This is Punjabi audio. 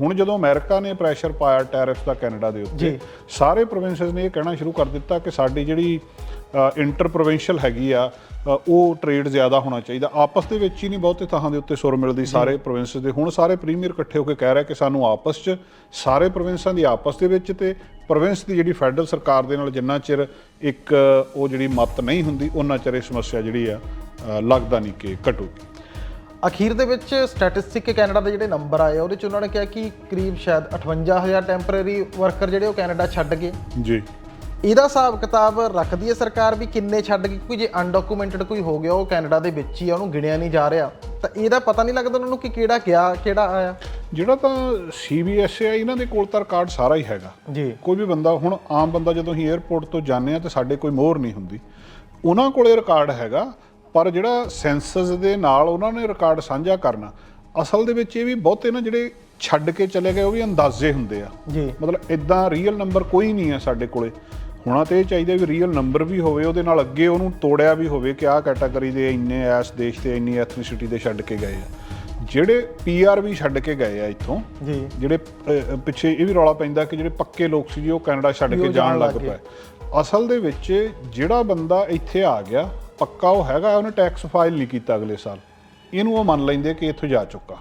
ਹੁਣ ਜਦੋਂ ਅਮਰੀਕਾ ਨੇ ਪ੍ਰੈਸ਼ਰ ਪਾਇਆ ਟੈਰਿਫ ਦਾ ਕੈਨੇਡਾ ਦੇ ਉੱਤੇ। ਸਾਰੇ ਪ੍ਰੋਵਿੰਸਸ ਨੇ ਇਹ ਕਹਿਣਾ ਸ਼ੁਰੂ ਕਰ ਦਿੱਤਾ ਕਿ ਸਾਡੀ ਜਿਹੜੀ ਇੰਟਰ ਪ੍ਰੋਵਿੰਸ਼ੀਅਲ ਹੈਗੀ ਆ ਉਹ ਟ੍ਰੇਡ ਜ਼ਿਆਦਾ ਹੋਣਾ ਚਾਹੀਦਾ। ਆਪਸ ਦੇ ਵਿੱਚ ਹੀ ਨਹੀਂ ਬਹੁਤੇ ਥਾਂ ਦੇ ਉੱਤੇ ਸੁਰ ਮਿਲਦੀ ਸਾਰੇ ਪ੍ਰੋਵਿੰਸਸ ਦੇ। ਹੁਣ ਸਾਰੇ ਪ੍ਰੀਮੀਅਰ ਇਕੱਠੇ ਹੋ ਕੇ ਕਹਿ ਰਿਹਾ ਕਿ ਸਾਨੂੰ ਆਪਸ 'ਚ ਸਾਰੇ ਪ੍ਰੋਵਿੰਸਾਂ ਦੀ ਆਪਸ ਦੇ ਵਿੱਚ ਤੇ ਪ੍ਰੋਵਿੰਸ ਦੀ ਜਿਹੜੀ ਫੈਡਰਲ ਸਰਕਾਰ ਦੇ ਨਾਲ ਜਿੰਨਾ ਚਿਰ ਇੱਕ ਉਹ ਜਿਹੜੀ ਮਤ ਨਹੀਂ ਹੁੰਦੀ ਉਹਨਾਂ ਚਿਰ ਇਹ ਸਮੱਸਿਆ ਜਿਹੜੀ ਆ ਲੱਗਦਾ ਨਹੀਂ ਕਿ ਘਟੂਗੀ। ਅਖੀਰ ਦੇ ਵਿੱਚ ਸਟੈਟਿਸਟਿਕ ਕੈਨੇਡਾ ਦੇ ਜਿਹੜੇ ਨੰਬਰ ਆਏ ਉਹਦੇ ਚ ਉਹਨਾਂ ਨੇ ਕਿਹਾ ਕਿ ਕਰੀਬ ਸ਼ਾਇਦ 58000 ਟੈਂਪਰੇਰੀ ਵਰਕਰ ਜਿਹੜੇ ਉਹ ਕੈਨੇਡਾ ਛੱਡ ਗਏ। ਜੀ। ਇਹਦਾ ਹਿਸਾਬ ਕਿਤਾਬ ਰੱਖਦੀ ਹੈ ਸਰਕਾਰ ਵੀ ਕਿੰਨੇ ਛੱਡ ਗਏ ਕੋਈ ਜੇ ਅਨਡਾਕੂਮੈਂਟਡ ਕੋਈ ਹੋ ਗਿਆ ਉਹ ਕੈਨੇਡਾ ਦੇ ਵਿੱਚ ਹੀ ਆ ਉਹਨੂੰ ਗਿਣਿਆ ਨਹੀਂ ਜਾ ਰਿਹਾ। ਤਾਂ ਇਹਦਾ ਪਤਾ ਨਹੀਂ ਲੱਗਦਾ ਉਹਨਾਂ ਨੂੰ ਕਿ ਕਿਹੜਾ ਗਿਆ ਕਿਹੜਾ ਆਇਆ। ਜਿਹੜਾ ਤਾਂ CBSA ਆ ਇਹਨਾਂ ਦੇ ਕੋਲ ਤਾਂ ਰਿਕਾਰਡ ਸਾਰਾ ਹੀ ਹੈਗਾ। ਜੀ। ਕੋਈ ਵੀ ਬੰਦਾ ਹੁਣ ਆਮ ਬੰਦਾ ਜਦੋਂ ਅਸੀਂ 에ਅਰਪੋਰਟ ਤੋਂ ਜਾਂਦੇ ਆ ਤੇ ਸਾਡੇ ਕੋਈ ਮੋਹਰ ਨਹੀਂ ਹੁੰਦੀ। ਉਹਨਾਂ ਕੋਲੇ ਰਿਕਾਰਡ ਹੈਗਾ ਪਰ ਜਿਹੜਾ ਸੈਂਸਸ ਦੇ ਨਾਲ ਉਹਨਾਂ ਨੇ ਰਿਕਾਰਡ ਸਾਂਝਾ ਕਰਨਾ ਅਸਲ ਦੇ ਵਿੱਚ ਇਹ ਵੀ ਬਹੁਤੇ ਨਾ ਜਿਹੜੇ ਛੱਡ ਕੇ ਚਲੇ ਗਏ ਉਹ ਵੀ ਅੰਦਾਜ਼ੇ ਹੁੰਦੇ ਆ। ਜੀ। ਮਤਲਬ ਇਦਾਂ ਰੀਅਲ ਨੰਬਰ ਕੋਈ ਨਹੀਂ ਹੈ ਸਾਡੇ ਕੋਲੇ। ਹੋਣਾ ਤੇ ਇਹ ਚਾਹੀਦਾ ਵੀ ਰੀਅਲ ਨੰਬਰ ਵੀ ਹੋਵੇ ਉਹਦੇ ਨਾਲ ਅੱਗੇ ਉਹਨੂੰ ਤੋੜਿਆ ਵੀ ਹੋਵੇ ਕਿ ਆਹ ਕੈਟਾਗਰੀ ਦੇ ਇੰਨੇ ਇਸ ਦੇਸ਼ ਦੇ ਇੰਨੀ ਐਥਨੀਸਿਟੀ ਦੇ ਛੱਡ ਕੇ ਗਏ ਆ। ਜਿਹੜੇ ਪੀਆਰ ਵੀ ਛੱਡ ਕੇ ਗਏ ਆ ਇੱਥੋਂ ਜੀ। ਜਿਹੜੇ ਪਿੱਛੇ ਇਹ ਵੀ ਰੌਲਾ ਪੈਂਦਾ ਕਿ ਜਿਹੜੇ ਪੱਕੇ ਲੋਕ ਸੀ ਜੀ ਉਹ ਕੈਨੇਡਾ ਛੱਡ ਕੇ ਜਾਣ ਲੱਗ ਪਏ। ਅਸਲ ਦੇ ਵਿੱਚ ਜਿਹੜਾ ਬੰਦਾ ਇੱਥੇ ਆ ਗਿਆ, ਪੱਕਾ ਉਹ ਹੈਗਾ, ਉਹਨੇ ਟੈਕਸ ਫਾਈਲ ਨਹੀਂ ਕੀਤਾ ਅਗਲੇ ਸਾਲ। ਇਹਨੂੰ ਉਹ ਮੰਨ ਲੈਂਦੇ ਕਿ ਇੱਥੋਂ ਜਾ ਚੁੱਕਾ।